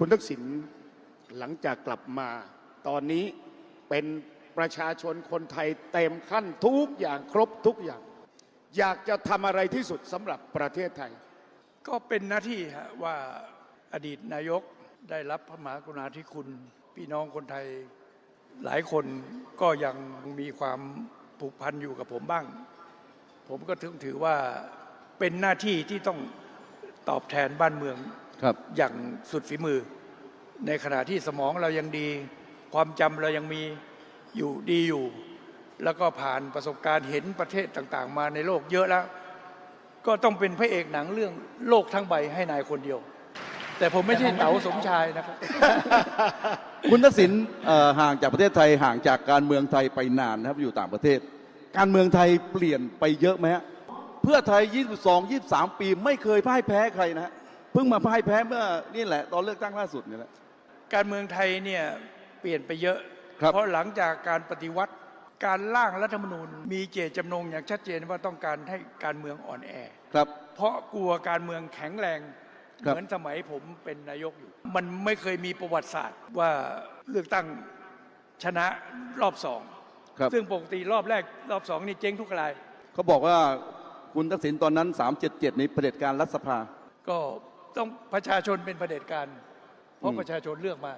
คุณทักษิณหลังจากกลับมาตอนนี้เป็นประชาชนคนไทยเต็มขั้นทุกอย่างครบทุกอย่าง อยากจะทำอะไรที่สุดสำหรับประเทศไทย ก็เป็นหน้าที่ฮะว่าอดีตนายกได้รับพระมหากรุณาธิคุณ พี่น้องคนไทยหลายคนก็ยังมีความผูกพันอยู่กับผมบ้าง ผมก็ถึงถือว่าเป็นหน้าที่ที่ต้องตอบแทนบ้านเมือง ครับ อย่างสุดฝีมือ ในขณะที่สมองเรายังดี ความจำเรายังมีอยู่ดีอยู่ แล้วก็ผ่านประสบการณ์เห็นประเทศต่างๆ มาในโลกเยอะแล้ว ก็ต้องเป็นพระเอกหนังเรื่องโลกทั้งใบให้นายคนเดียว แต่ผมไม่ใช่เต๋าสมชายนะครับ คุณทักษิณเอ่อห่างจากประเทศไทยห่างจากการเมืองไทยไปนานนะครับอยู่ต่างประเทศ การเมืองไทยเปลี่ยนไปเยอะไหมฮะเพื่อไทย 22 23 ปีไม่เคยพ่ายแพ้ใครนะฮะ เพิ่งมาพ่ายแพ้เมื่อนี่แหละ ตอนเลือกตั้งล่าสุดนี่แหละ การเมืองไทยเนี่ยเปลี่ยนไปเยอะ ครับ เพราะหลังจากการปฏิวัติ การร่างรัฐธรรมนูญ มีเจตจำนงอย่างชัดเจนว่าต้องการให้การเมืองอ่อนแอ ครับ เพราะกลัวการเมืองแข็งแรง ครับ เหมือนสมัยผมเป็นนายกอยู่ มันไม่เคยมีประวัติศาสตร์ว่าเลือกตั้งชนะรอบสอง ครับซึ่งปกติรอบแรกรอบสองนี่เจ๊งทุกราย เขาบอกว่าคุณทักษิณตอนนั้น 377 ในเผด็จการรัฐสภา ก็ ต้องประชาชนเป็นเผด็จการเพราะประชาชนเลือกมา